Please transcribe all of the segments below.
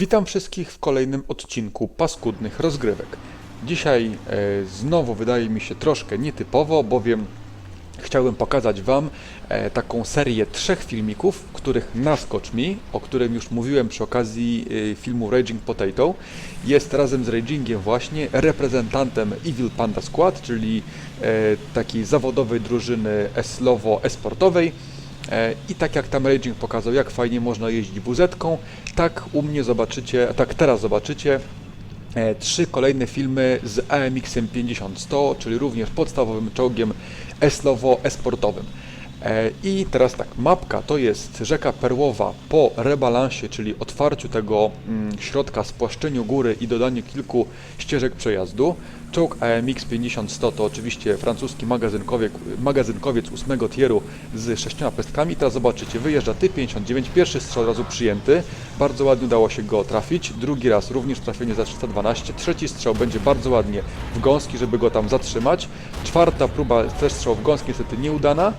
Witam wszystkich w kolejnym odcinku paskudnych rozgrywek. Dzisiaj e, znowu wydaje mi się troszkę nietypowo, bowiem chciałbym pokazać Wam e, taką serię trzech filmików, których Naskocz Mi, o którym już mówiłem przy okazji e, filmu Raging Potato, jest razem z Ragingiem właśnie reprezentantem Evil Panda Squad, czyli e, takiej zawodowej drużyny eslowo esportowej E, I tak jak tam Raging pokazał, jak fajnie można jeździć buzetką, tak u mnie zobaczycie, tak teraz zobaczycie e, trzy kolejne filmy z AMX-em 50-100, czyli również podstawowym czołgiem eslowo-esportowym. E, I teraz tak, mapka to jest rzeka Perłowa po rebalansie, czyli otwarciu tego mm, środka, spłaszczeniu góry i dodaniu kilku ścieżek przejazdu. Czołg AMX 50-100 to oczywiście francuski magazynkowiec, magazynkowiec 8 tieru z sześcioma pestkami. Teraz zobaczycie, wyjeżdża Ty-59, pierwszy strzał od razu przyjęty, bardzo ładnie udało się go trafić, drugi raz również trafienie za 312, trzeci strzał będzie bardzo ładnie w gąski, żeby go tam zatrzymać, czwarta próba też strzał w gąski, niestety nieudana,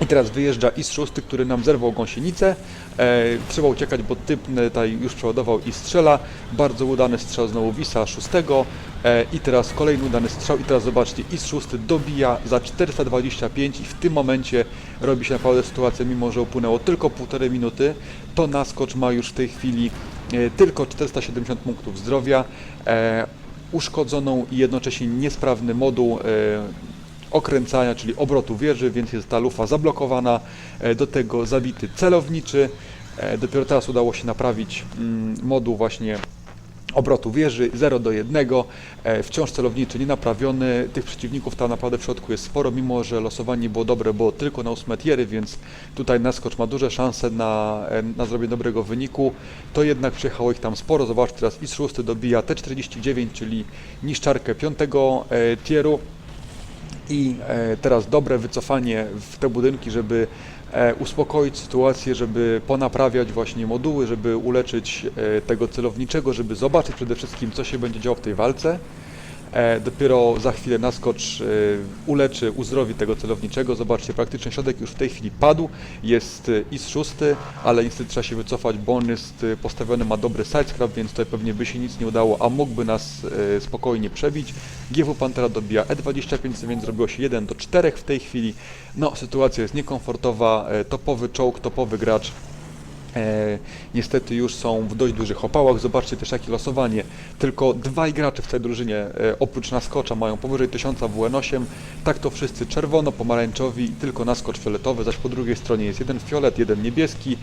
i teraz wyjeżdża IS 6, który nam zerwał gąsienicę. E, trzeba uciekać, bo typ e, tutaj już przeładował i strzela. Bardzo udany strzał znowu Wisa 6. E, I teraz kolejny udany strzał. I teraz zobaczcie, IS 6 dobija za 425 i w tym momencie robi się naprawdę sytuacja, mimo że upłynęło tylko półtorej minuty, to naskocz ma już w tej chwili e, tylko 470 punktów zdrowia. E, uszkodzoną i jednocześnie niesprawny moduł e, okręcania, czyli obrotu wieży, więc jest ta lufa zablokowana. E, Do tego zabity celowniczy. E, Dopiero teraz udało się naprawić mm, moduł właśnie obrotu wieży 0 do 1. E, Wciąż celowniczy nienaprawiony. Tych przeciwników tam naprawdę w środku jest sporo, mimo że losowanie było dobre, było tylko na 8 tiery, więc tutaj Naskocz ma duże szanse na, na zrobienie dobrego wyniku. To jednak przyjechało ich tam sporo. Zobaczcie, teraz IS-6 dobija T-49, czyli niszczarkę 5 tieru i e, teraz dobre wycofanie w te budynki, żeby e, uspokoić sytuację, żeby ponaprawiać właśnie moduły, żeby uleczyć e, tego celowniczego, żeby zobaczyć przede wszystkim, co się będzie działo w tej walce. E, Dopiero za chwilę naskocz e, uleczy, uzdrowi tego celowniczego. Zobaczcie, praktycznie środek już w tej chwili padł. Jest e, IS 6, ale niestety trzeba się wycofać, bo on jest postawiony, ma dobry sidescrap, więc tutaj pewnie by się nic nie udało, a mógłby nas spokojnie przebić. GW Pantera dobija E25, więc zrobiło się 1 do 4 w tej chwili. No, sytuacja jest niekomfortowa. Topowy czołg, topowy gracz niestety już są w dość dużych opałach. Zobaczcie też jakie losowanie. Tylko dwaj gracze w tej drużynie e, oprócz naskocza mają powyżej 1000 WN8. Tak to wszyscy czerwono, pomarańczowi i tylko naskocz fioletowy, zaś po drugiej stronie jest jeden fiolet, jeden niebieski.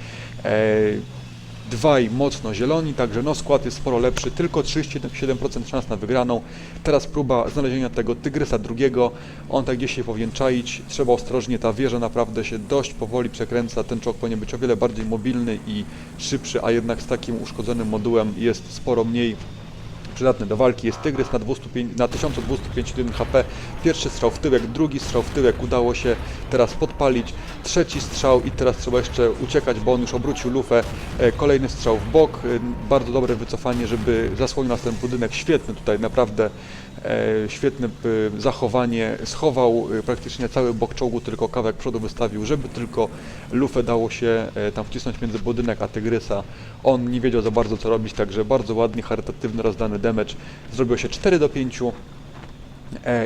Dwaj mocno zieloni, także no skład jest sporo lepszy, tylko 37% szans na wygraną. Teraz próba znalezienia tego tygrysa drugiego, on tak gdzieś się powinien czaić, trzeba ostrożnie, ta wieża naprawdę się dość powoli przekręca, ten czołg powinien być o wiele bardziej mobilny i szybszy, a jednak z takim uszkodzonym modułem jest sporo mniej przydatny do walki. Jest Tygrys na, 205, na 1251 HP. Pierwszy strzał w tyłek, drugi strzał w tyłek. Udało się teraz podpalić. Trzeci strzał i teraz trzeba jeszcze uciekać, bo on już obrócił lufę. E, Kolejny strzał w bok. E, Bardzo dobre wycofanie, żeby zasłonił nas ten budynek. Świetny tutaj, naprawdę e, świetne zachowanie. Schował praktycznie cały bok czołgu, tylko kawałek przodu wystawił, żeby tylko lufę dało się tam wcisnąć między budynek a Tygrysa. On nie wiedział za bardzo co robić, także bardzo ładnie, charytatywny, rozdany damage. Zrobiło się 4 do 5 e,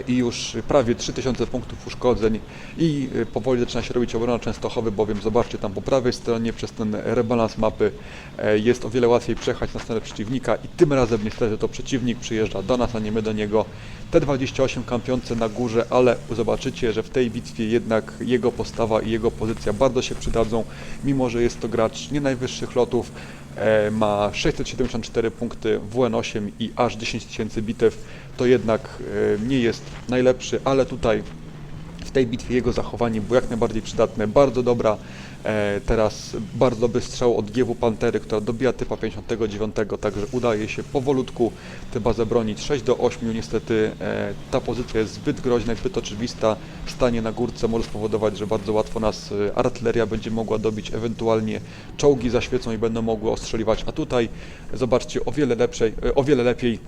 i już prawie 3000 punktów uszkodzeń i e, powoli zaczyna się robić obrona Częstochowy, bowiem zobaczcie tam po prawej stronie przez ten rebalans mapy e, jest o wiele łatwiej przejechać na stronę przeciwnika i tym razem niestety to przeciwnik przyjeżdża do nas, a nie my do niego. T28 kampiące na górze, ale zobaczycie, że w tej bitwie jednak jego postawa i jego pozycja bardzo się przydadzą, mimo że jest to gracz nie najwyższych lotów, e, ma 674 punkty WN8 i aż 10 tysięcy bitew, to jednak e, nie jest najlepszy, ale tutaj w tej bitwie jego zachowanie było jak najbardziej przydatne, bardzo dobra. E, teraz bardzo dobry strzał od GW Pantery, która dobija typa 59, także udaje się powolutku tę bazę bronić. 6 do 8 niestety e, ta pozycja jest zbyt groźna, zbyt oczywista. Stanie na górce może spowodować, że bardzo łatwo nas artyleria będzie mogła dobić, ewentualnie czołgi zaświecą i będą mogły ostrzeliwać, a tutaj zobaczcie o wiele lepszej, o wiele lepiej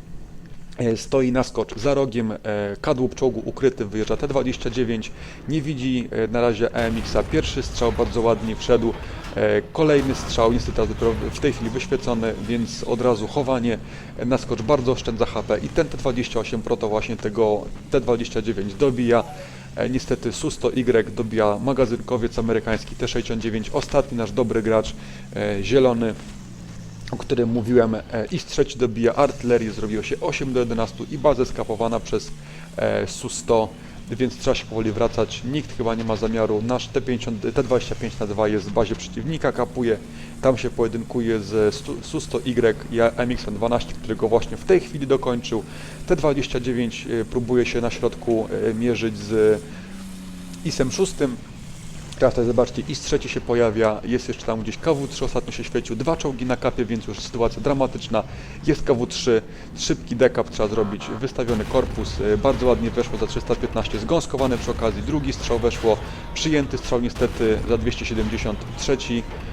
Stoi na skocz za rogiem, e, kadłub czołgu ukryty, wyjeżdża T-29, nie widzi e, na razie AMX-a. Pierwszy strzał bardzo ładnie wszedł, e, kolejny strzał niestety w tej chwili wyświecony, więc od razu chowanie, e, na skocz bardzo oszczędza HP i ten T-28 proto właśnie tego T-29 dobija. E, Niestety Susto-Y dobija magazynkowiec amerykański T-69, ostatni nasz dobry gracz, e, zielony, o którym mówiłem, e, i z trzeci dobija artylerię, zrobiło się 8 do 11 i baza skapowana przez e, Su-100, więc trzeba się powoli wracać. Nikt chyba nie ma zamiaru, nasz T50, T25 na 2 jest w bazie przeciwnika, kapuje, tam się pojedynkuje z Stu- Su-100Y i MX-12, którego właśnie w tej chwili dokończył. T29 e, próbuje się na środku mierzyć z ISem 6, Teraz tutaj zobaczcie, IS trzeci się pojawia, jest jeszcze tam gdzieś KW3 ostatnio się świecił, dwa czołgi na kapie, więc już sytuacja dramatyczna. Jest KW3, szybki dekap trzeba zrobić, wystawiony korpus, e, bardzo ładnie weszło za 315, zgąskowany przy okazji, drugi strzał weszło, przyjęty strzał niestety za 270, trzeci e,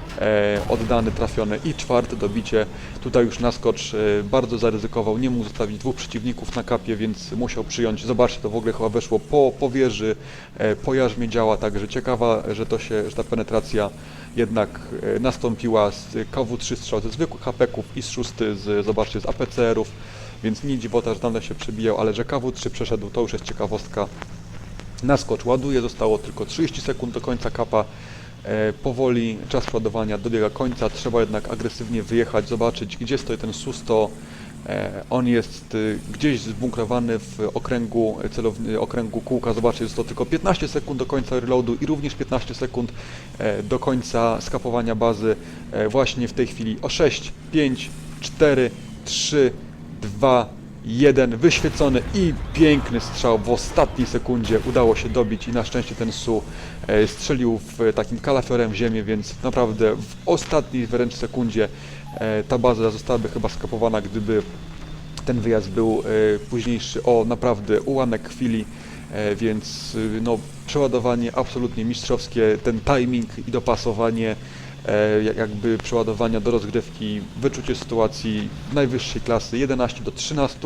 oddany, trafiony i czwarty dobicie. Tutaj już naskocz e, bardzo zaryzykował, nie mógł zostawić dwóch przeciwników na kapie, więc musiał przyjąć. Zobaczcie, to w ogóle chyba weszło po, po wieży, e, po jarzmie działa, także ciekawa, że to się, że ta penetracja jednak e, nastąpiła z KW3 strzał ze zwykłych hapeków i z szósty z, zobaczcie, z APCR-ów, więc nie dziwota, że tamten się przebijał, ale że KW3 przeszedł, to już jest ciekawostka. Naskocz ładuje, zostało tylko 30 sekund do końca kapa. E, powoli czas ładowania dobiega końca, trzeba jednak agresywnie wyjechać, zobaczyć gdzie stoi ten Susto. E, on jest y, gdzieś zbunkrowany w okręgu celowny, okręgu kółka. Zobaczcie, jest to tylko 15 sekund do końca reloadu i również 15 sekund e, do końca skapowania bazy. E, właśnie w tej chwili o 6, 5, 4, 3, 2, jeden wyświecony i piękny strzał w ostatniej sekundzie. Udało się dobić i na szczęście ten Su e, strzelił w takim kalafiorem w ziemię, więc naprawdę w ostatniej wręcz sekundzie e, ta baza zostałaby chyba skapowana, gdyby ten wyjazd był e, późniejszy o naprawdę ułamek chwili, więc no, przeładowanie absolutnie mistrzowskie, ten timing i dopasowanie jakby przeładowania do rozgrywki, wyczucie sytuacji najwyższej klasy 11 do 13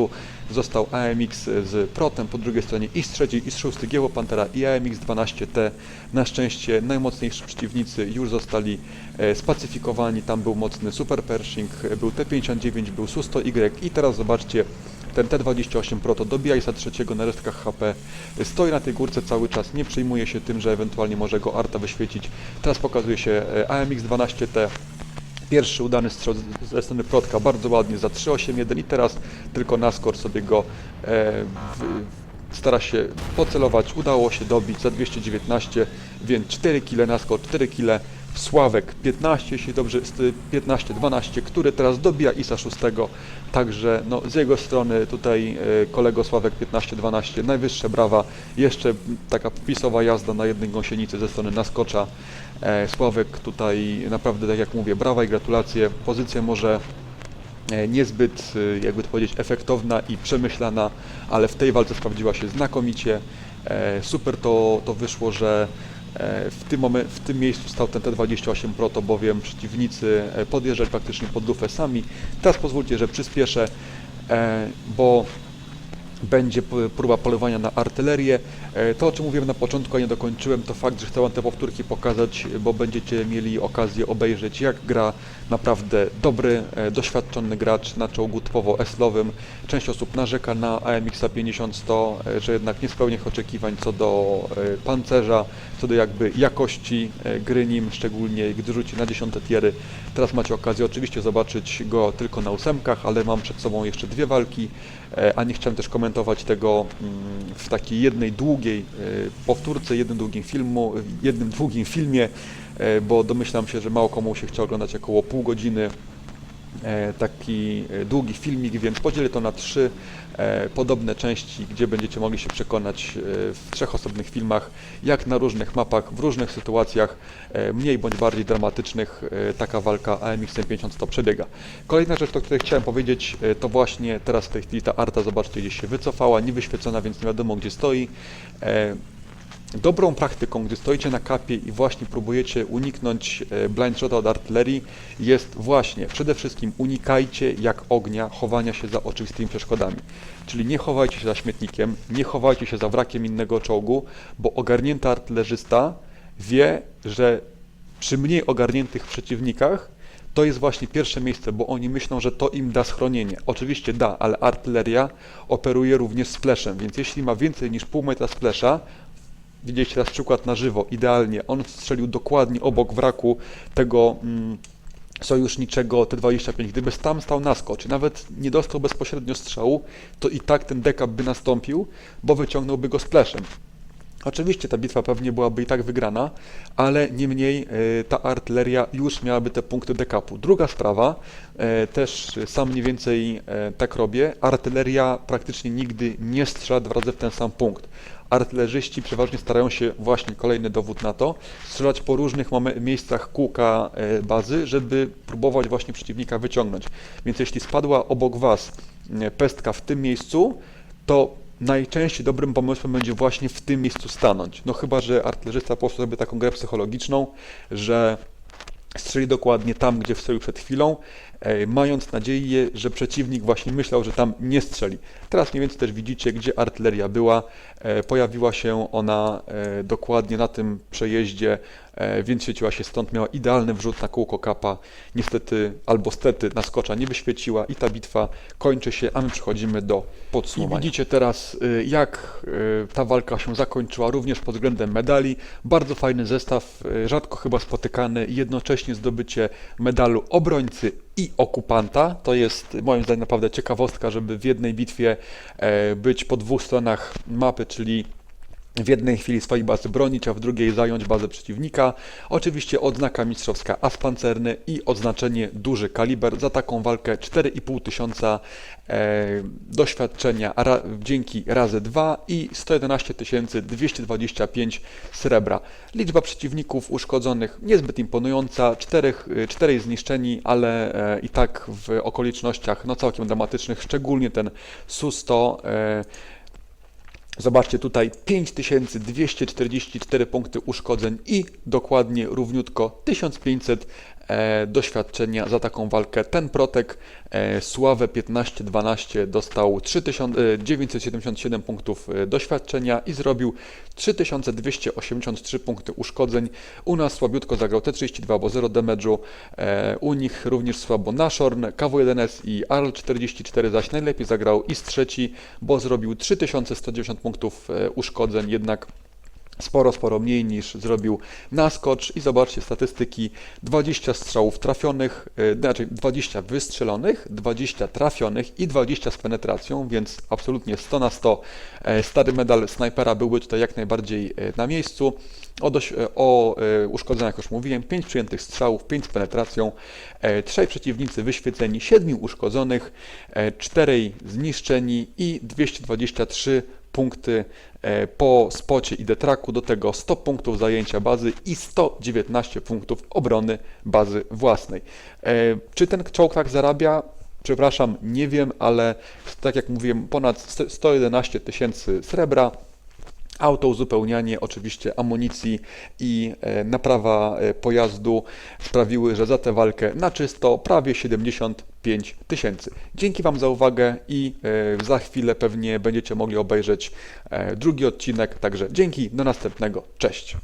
został AMX z Protem, po drugiej stronie i z trzeciej i z szóstej Gieło Pantera i AMX 12T. Na szczęście najmocniejsi przeciwnicy już zostali e, spacyfikowani, tam był mocny Super Pershing, e, był T59, był Su-100Y i teraz zobaczcie ten T28 Proto dobija ISA trzeciego na resztkach HP, stoi na tej górce cały czas, nie przejmuje się tym, że ewentualnie może go Arta wyświecić. Teraz pokazuje się e, AMX 12T, Pierwszy udany strzał ze strony Protka, bardzo ładnie za 3,81 i teraz tylko naskor sobie go e, w, stara się pocelować. Udało się dobić za 219, więc 4 kile naskor, 4 kile. Sławek 15, jeśli dobrze, 15-12, który teraz dobija Isa 6. Także no, z jego strony tutaj e, kolego Sławek 15-12, najwyższe brawa. Jeszcze taka popisowa jazda na jednej gąsienicy ze strony naskocza. E, Sławek tutaj naprawdę, tak jak mówię, brawa i gratulacje. Pozycja może e, niezbyt, jakby to powiedzieć, efektowna i przemyślana, ale w tej walce sprawdziła się znakomicie. Super to, to wyszło, że w tym, momen- w tym miejscu stał ten T28 Proto, bowiem przeciwnicy e, podjeżdżać praktycznie pod lufę sami. Teraz pozwólcie, że przyspieszę, e, bo będzie próba polowania na artylerię. E, To, o czym mówiłem na początku, a nie dokończyłem, to fakt, że chcę Wam te powtórki pokazać, bo będziecie mieli okazję obejrzeć, jak gra naprawdę dobry, e, doświadczony gracz na czołgu typowo S-lowym. Część osób narzeka na AMX-a 50-100, e, że jednak nie spełnia ich oczekiwań co do pancerza, co do jakby jakości gry nim, szczególnie gdy rzuci na 10 tiery. Teraz macie okazję oczywiście zobaczyć go tylko na ósemkach, ale mam przed sobą jeszcze dwie walki, a nie chciałem też komentować tego mm, w takiej jednej długiej e, powtórce, jednym długim filmu, jednym długim filmie, e, bo domyślam się, że mało komu się chce oglądać około pół godziny taki e, długi filmik, więc podzielę to na trzy e, podobne części, gdzie będziecie mogli się przekonać e, w trzech osobnych filmach, jak na różnych mapach, w różnych sytuacjach, e, mniej bądź bardziej dramatycznych, e, taka walka AMX 50 to przebiega. Kolejna rzecz, o której chciałem powiedzieć, e, to właśnie teraz w tej chwili ta arta, zobaczcie, gdzieś się wycofała, niewyświecona, więc nie wiadomo gdzie stoi. Dobrą praktyką, gdy stoicie na kapie i właśnie próbujecie uniknąć e, blind shota od artylerii, jest właśnie przede wszystkim unikajcie jak ognia chowania się za oczywistymi przeszkodami. Czyli nie chowajcie się za śmietnikiem, nie chowajcie się za wrakiem innego czołgu, bo ogarnięty artylerzysta wie, że przy mniej ogarniętych przeciwnikach to jest właśnie pierwsze miejsce, bo oni myślą, że to im da schronienie. Oczywiście da, ale artyleria operuje również z fleszem, więc jeśli ma więcej niż pół metra z flesza, widzieliście teraz przykład na żywo, idealnie, on strzelił dokładnie obok wraku tego mm, sojuszniczego T-25. Gdyby tam stał na skocz, nawet nie dostał bezpośrednio strzału, to i tak ten dekap by nastąpił, bo wyciągnąłby go z pleszem. Oczywiście ta bitwa pewnie byłaby i tak wygrana, ale niemniej e, ta artyleria już miałaby te punkty dekapu. Druga sprawa, e, też sam mniej więcej e, tak robię, artyleria praktycznie nigdy nie strzela dwa razy w ten sam punkt. Artylerzyści przeważnie starają się, właśnie kolejny dowód na to, strzelać po różnych miejscach kółka e, bazy, żeby próbować właśnie przeciwnika wyciągnąć. Więc jeśli spadła obok Was e, pestka w tym miejscu, to najczęściej dobrym pomysłem będzie właśnie w tym miejscu stanąć. No chyba, że artylerzysta po prostu sobie taką grę psychologiczną, że strzeli dokładnie tam, gdzie wstrzelił przed chwilą, mając nadzieję, że przeciwnik właśnie myślał, że tam nie strzeli. Teraz mniej więcej też widzicie, gdzie artyleria była. E, pojawiła się ona e, dokładnie na tym przejeździe, e, więc świeciła się stąd. Miała idealny wrzut na kółko kapa. Niestety, albo stety, naskocza nie wyświeciła i ta bitwa kończy się, a my przechodzimy do podsumowania. I widzicie teraz, y, jak y, ta walka się zakończyła, również pod względem medali. Bardzo fajny zestaw, y, rzadko chyba spotykany, jednocześnie zdobycie medalu obrońcy i okupanta. To jest moim zdaniem naprawdę ciekawostka, żeby w jednej bitwie e, być po dwóch stronach mapy, czyli w jednej chwili swojej bazy bronić, a w drugiej zająć bazę przeciwnika. Oczywiście odznaka mistrzowska as pancerny i odznaczenie duży kaliber. Za taką walkę 4,5 tysiąca e, doświadczenia ra, dzięki razy 2 i 111 225 srebra. Liczba przeciwników uszkodzonych niezbyt imponująca, 4, 4 zniszczeni, ale e, i tak w okolicznościach no, całkiem dramatycznych, szczególnie ten Su-100 e, Zobaczcie tutaj 5244 punkty uszkodzeń i dokładnie równiutko 1500 e, doświadczenia za taką walkę. Ten protek e, Sławę 15-12 dostał 3000, e, 977 punktów e, doświadczenia i zrobił 3283 punkty uszkodzeń. U nas słabiutko zagrał T32, bo 0 damage'u. E, u nich również słabo Nashorn, KW1S i ARL44 zaś najlepiej zagrał IS trzeci, bo zrobił 3190 punktów e, uszkodzeń, jednak sporo, sporo mniej niż zrobił naskocz i zobaczcie statystyki. 20 strzałów trafionych, yy, znaczy 20 wystrzelonych, 20 trafionych i 20 z penetracją, więc absolutnie 100 na 100 e, stary medal snajpera byłby tutaj jak najbardziej e, na miejscu. O, doś, e, o e, uszkodzeniach już mówiłem, 5 przyjętych strzałów, 5 z penetracją, e, 3 przeciwnicy wyświeceni, 7 uszkodzonych, e, 4 zniszczeni i 223 punkty e, po spocie i detraku, do tego 100 punktów zajęcia bazy i 119 punktów obrony bazy własnej. E, Czy ten czołg tak zarabia? Przepraszam, nie wiem, ale tak jak mówiłem, ponad 111 tysięcy srebra. Auto uzupełnianie oczywiście amunicji i e, naprawa e, pojazdu sprawiły, że za tę walkę na czysto prawie 75 tysięcy. Dzięki Wam za uwagę i e, za chwilę pewnie będziecie mogli obejrzeć drugi odcinek. Także dzięki, do następnego. Cześć.